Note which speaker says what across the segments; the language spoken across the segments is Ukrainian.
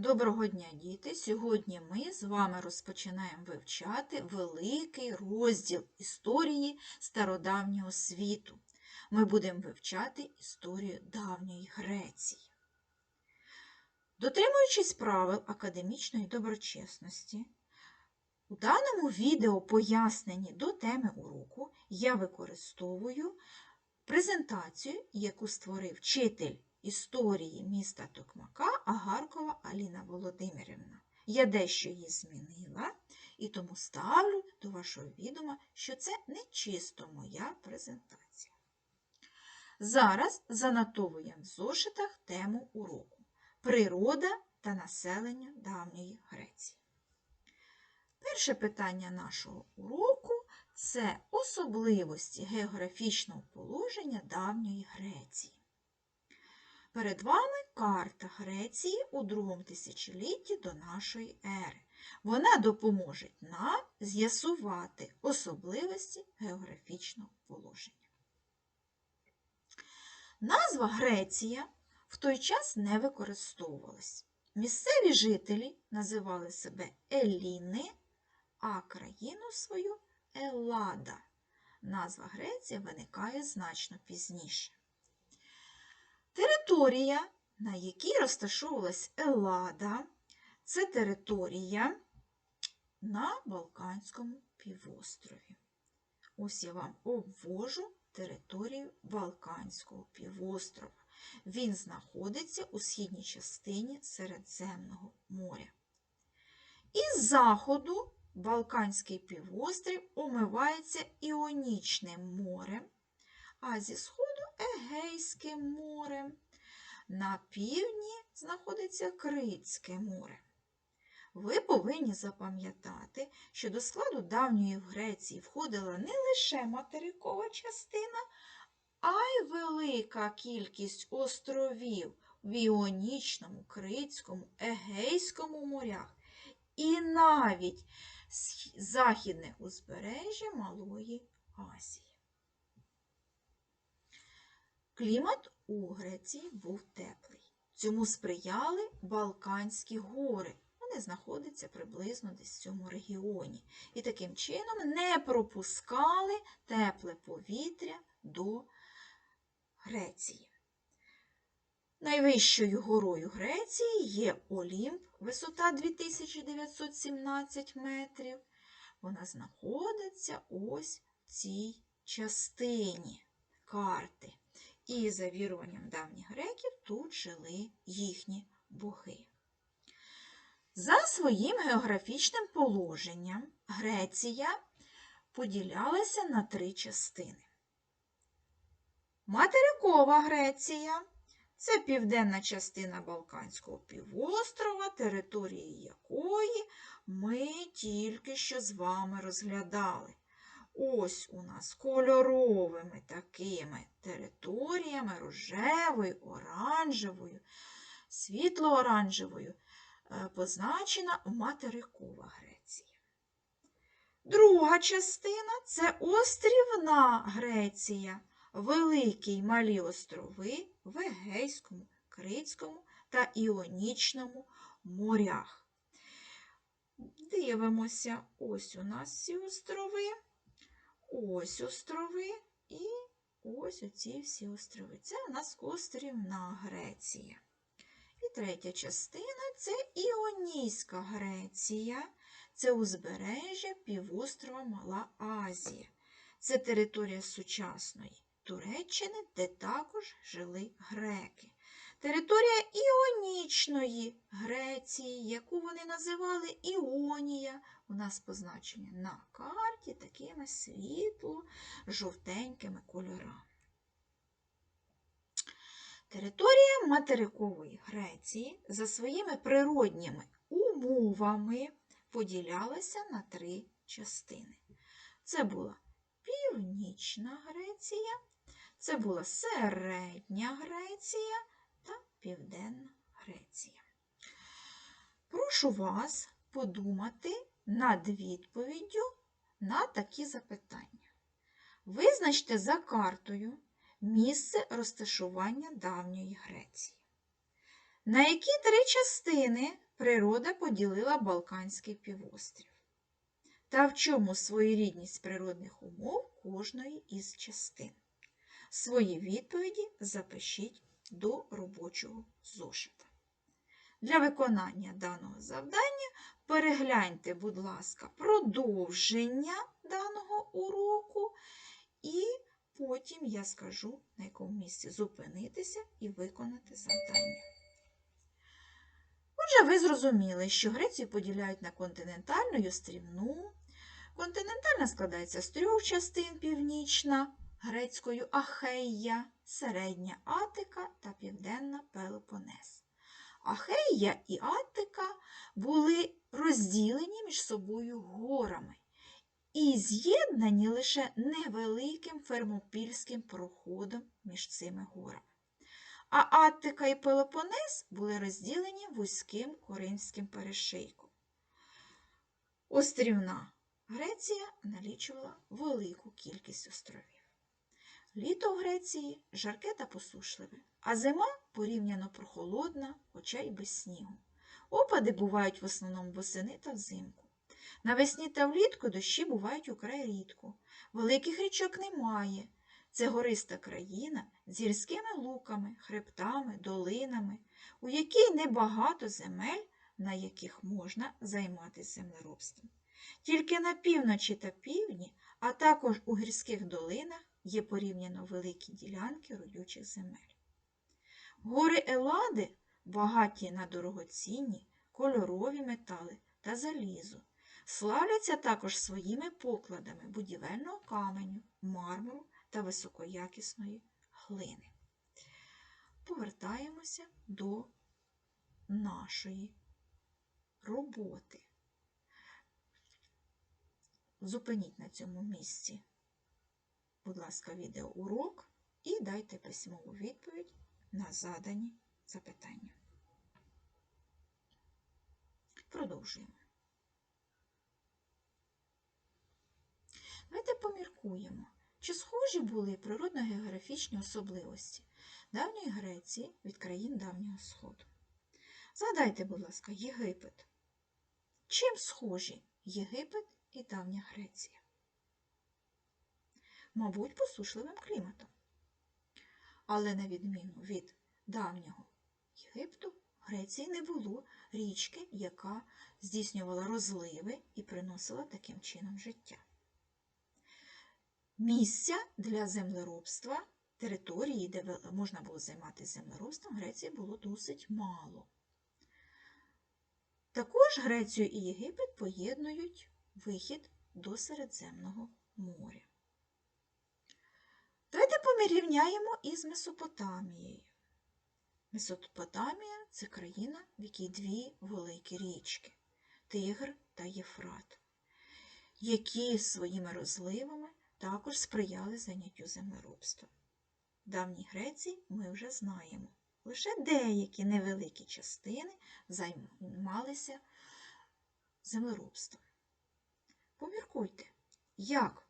Speaker 1: Доброго дня, діти! Сьогодні ми з вами розпочинаємо вивчати великий розділ історії стародавнього світу. Ми будемо вивчати історію давньої Греції. Дотримуючись правил академічної доброчесності, у даному відео поясненні до теми уроку я використовую презентацію, яку створив вчитель історії міста Токмака Агаркова Аліна Володимирівна. Я дещо її змінила і тому ставлю до вашого відома, що це не чисто моя презентація. Зараз занотовуємо в зошитах тему уроку Природа та населення давньої Греції. Перше питання нашого уроку це особливості географічного положення давньої Греції. Перед вами карта Греції у другому тисячолітті до нашої ери. Вона допоможе нам з'ясувати особливості географічного положення. Назва Греція в той час не використовувалась. Місцеві жителі називали себе Еліни, а країну свою Еллада. Назва Греція виникає значно пізніше. Територія, на якій розташовувалась Еллада, це територія на Балканському півострові. Ось я вам обвожу територію Балканського півострова. Він знаходиться у східній частині Середземного моря. Із заходу Балканський півострів омивається Іонічним морем, а зі сходу Егейським морем. На півдні знаходиться Критське море. Ви повинні запам'ятати, що до складу давньої Греції входила не лише материкова частина, а й велика кількість островів в Іонічному, Критському, Егейському морях і навіть західне узбережжя Малої Азії. Клімат у Греції був теплий. Цьому сприяли Балканські гори. Вони знаходяться приблизно десь в цьому регіоні. І таким чином не пропускали тепле повітря до Греції. Найвищою горою Греції є Олімп, висота 2917 метрів. Вона знаходиться ось в цій частині карти. І за віруванням давніх греків тут жили їхні боги. За своїм географічним положенням Греція поділялася на три частини. Материкова Греція це південна частина Балканського півострова, території якої ми тільки що з вами розглядали. Ось у нас кольоровими такими територіями рожевою, оранжевою, світло-оранжевою позначена материкова Греція. Друга частина це острівна Греція, великі й малі острови в Егейському, Критському та Іонічному морях. Дивимося, ось у нас ці острови ось острови і ось оці всі острови. Це у нас острівна Греція. І третя частина це Іонійська Греція, це узбережжя півострова Мала Азія. Це територія сучасної Туреччини, де також жили греки. Територія Іонічної Греції, яку вони називали Іонія, у нас позначення на карті такими світло-жовтенькими кольорами. Територія материкової Греції за своїми природніми умовами поділялася на три частини. Це була Північна Греція, це була Середня Греція Південна Греція. Прошу вас подумати над відповіддю на такі запитання. Визначте за картою місце розташування давньої Греції. На які три частини природа поділила Балканський півострів? Та в чому своєрідність природних умов кожної із частин? Свої відповіді запишіть до робочого зошита. Для виконання даного завдання перегляньте, будь ласка, продовження даного уроку, і потім я скажу, на якому місці зупинитися і виконати завдання. Отже, ви зрозуміли, що Грецію поділяють на континентальну і острівну. Континентальна складається з трьох частин північна, грецькою Ахея, середня Атика та південна Пелопонес. Ахея і Аттика були розділені між собою горами і з'єднані лише невеликим фермопільським проходом між цими горами. А Аттика і Пелопонес були розділені вузьким Коринським перешийком. Острівна Греція налічувала велику кількість островів. Літо в Греції жарке та посушливе, а зима порівняно прохолодна, хоча й без снігу. Опади бувають в основному восени та взимку. Навесні та влітку дощі бувають украй рідко. Великих річок немає. Це гориста країна з гірськими луками, хребтами, долинами, у якій небагато земель, на яких можна займатися землеробством. Тільки на півночі та півдні, а також у гірських долинах є порівняно великі ділянки родючих земель. Гори Елади багаті на дорогоцінні, кольорові метали та залізо. Славляться також своїми покладами будівельного каменю, мармуру та високоякісної глини. Повертаємося до нашої роботи. Зупиніть на цьому місці, будь ласка, відеоурок і дайте письмову відповідь на задані запитання. Продовжуємо. Давайте поміркуємо, чи схожі були природно-географічні особливості давньої Греції від країн Давнього Сходу. Згадайте, будь ласка, Єгипет. Чим схожі Єгипет і давня Греція? Мабуть, посушливим кліматом. Але на відміну від давнього Єгипту, Греції не було річки, яка здійснювала розливи і приносила таким чином життя. Місця для землеробства, території, де можна було займатися землеробством, Греції було досить мало. Також Грецію і Єгипет поєднують вихід до Середземного моря. Давайте помірівняємо із Месопотамією. Месопотамія це країна, в якій дві великі річки Тигр та Єфрат, які своїми розливами також сприяли заняттю землеробством. В давній Греції ми вже знаємо, лише деякі невеликі частини займалися землеробством. Поміркуйте, як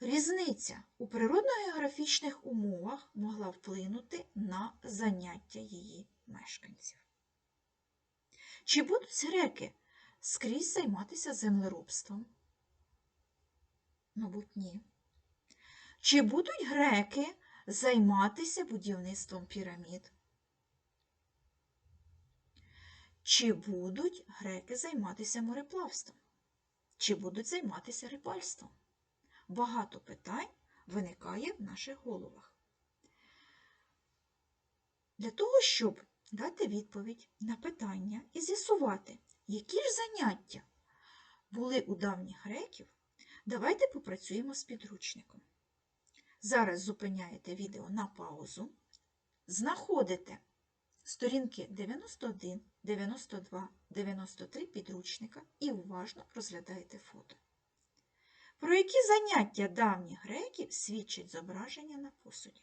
Speaker 1: різниця у природно-географічних умовах могла вплинути на заняття її мешканців. Чи будуть греки скрізь займатися землеробством? Мабуть, ні. Чи будуть греки займатися будівництвом пірамід? Чи будуть греки займатися мореплавством? Чи будуть займатися рибальством? Багато питань виникає в наших головах. Для того, щоб дати відповідь на питання і з'ясувати, які ж заняття були у давніх греків, давайте попрацюємо з підручником. Зараз зупиняєте відео на паузу, знаходите сторінки 91, 92, 93 підручника і уважно розглядаєте фото. Про які заняття давніх греків свідчить зображення на посуді?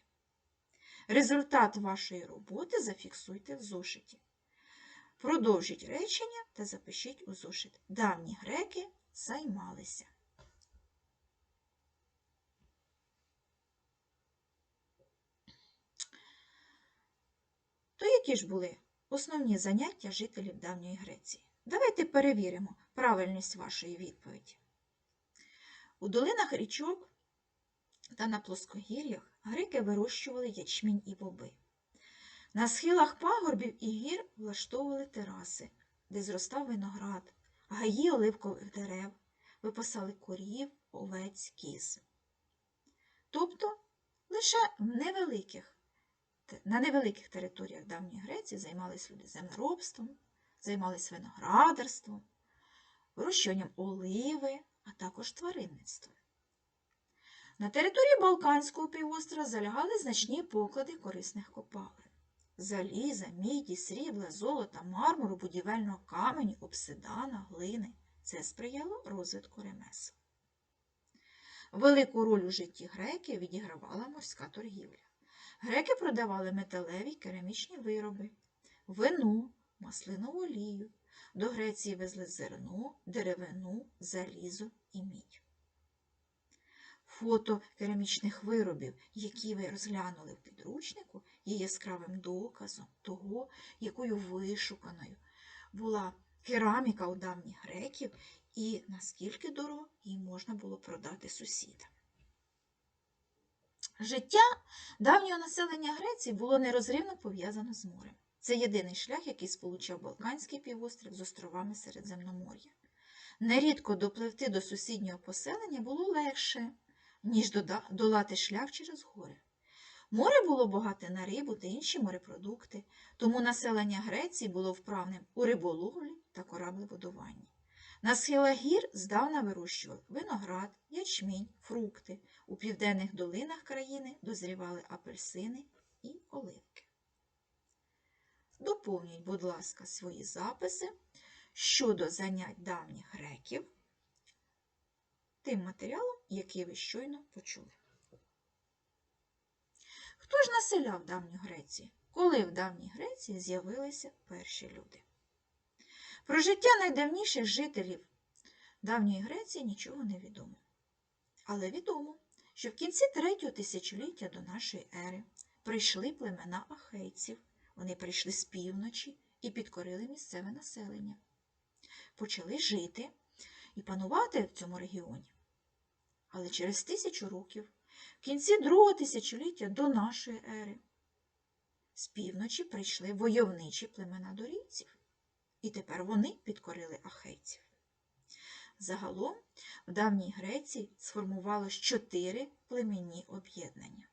Speaker 1: Результат вашої роботи зафіксуйте в зошиті. Продовжіть речення та запишіть у зошит. Давні греки займалися. То які ж були основні заняття жителів давньої Греції. Давайте перевіримо правильність вашої відповіді. У долинах річок та на плоскогір'ях греки вирощували ячмінь і боби. На схилах пагорбів і гір влаштовували тераси, де зростав виноград, гаї оливкових дерев, випасали корів, овець, кіз. Тобто лише в невеликих, на невеликих територіях давньої Греції займалися люди землеробством, займалися виноградарством, вирощуванням оливи, а також тваринництвом. На території Балканського півострова залягали значні поклади корисних копалин. Заліза, міді, срібла, золота, мармуру, будівельного каменю, обсидана, глини. Це сприяло розвитку ремесел. Велику роль у житті греків відігравала морська торгівля. Греки продавали металеві керамічні вироби, вино, маслинову олію. До Греції везли зерно, деревину, залізо і мідь. Фото керамічних виробів, які ви розглянули в підручнику, є яскравим доказом того, якою вишуканою була кераміка у давніх греків і наскільки дорого її можна було продати сусідам. Життя давнього населення Греції було нерозривно пов'язано з морем. Це єдиний шлях, який сполучав Балканський півострів з островами Середземномор'я. Нерідко допливти до сусіднього поселення було легше, ніж долати шлях через гори. Море було багате на рибу та інші морепродукти, тому населення Греції було вправним у риболовлі та кораблебудуванні. На схилах гір здавна вирощували виноград, ячмінь, фрукти. У південних долинах країни дозрівали апельсини і оливки. Доповніть, будь ласка, свої записи щодо занять давніх греків тим матеріалом, який ви щойно почули. Хто ж населяв давню Грецію? Коли в давній Греції з'явилися перші люди? Про життя найдавніших жителів давньої Греції нічого не відомо. Але відомо, що в кінці третього тисячоліття до нашої ери прийшли племена ахейців. Вони прийшли з півночі і підкорили місцеве населення. Почали жити і панувати в цьому регіоні. Але через тисячу років, в кінці другого тисячоліття до нашої ери, з півночі прийшли войовничі племена дорійців, і тепер вони підкорили ахейців. Загалом в давній Греції сформувалось чотири племінні об'єднання.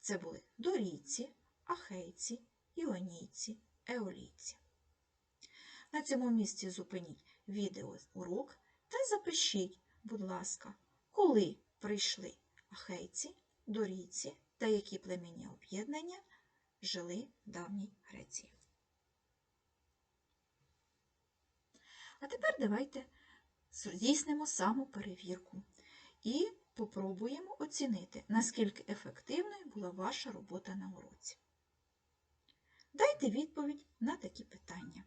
Speaker 1: Це були дорійці, ахейці, іонійці, еолійці. На цьому місці зупиніть відеоурок та запишіть, будь ласка, коли прийшли ахейці, дорійці та які племінні об'єднання жили в давній Греції. А тепер давайте здійснимо самоперевірку і попробуємо оцінити, наскільки ефективною була ваша робота на уроці. Дайте відповідь на такі питання.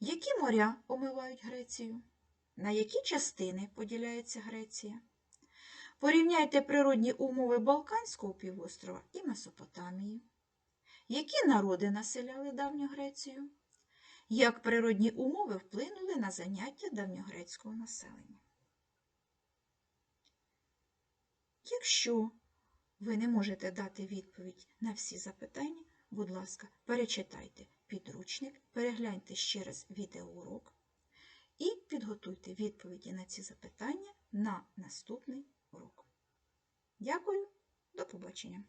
Speaker 1: Які моря омивають Грецію? На які частини поділяється Греція? Порівняйте природні умови Балканського півострова і Месопотамії. Які народи населяли давню Грецію? Як природні умови вплинули на заняття давньогрецького населення? Якщо ви не можете дати відповідь на всі запитання, будь ласка, перечитайте підручник, перегляньте ще раз відеоурок і підготуйте відповіді на ці запитання на наступний урок. Дякую, до побачення!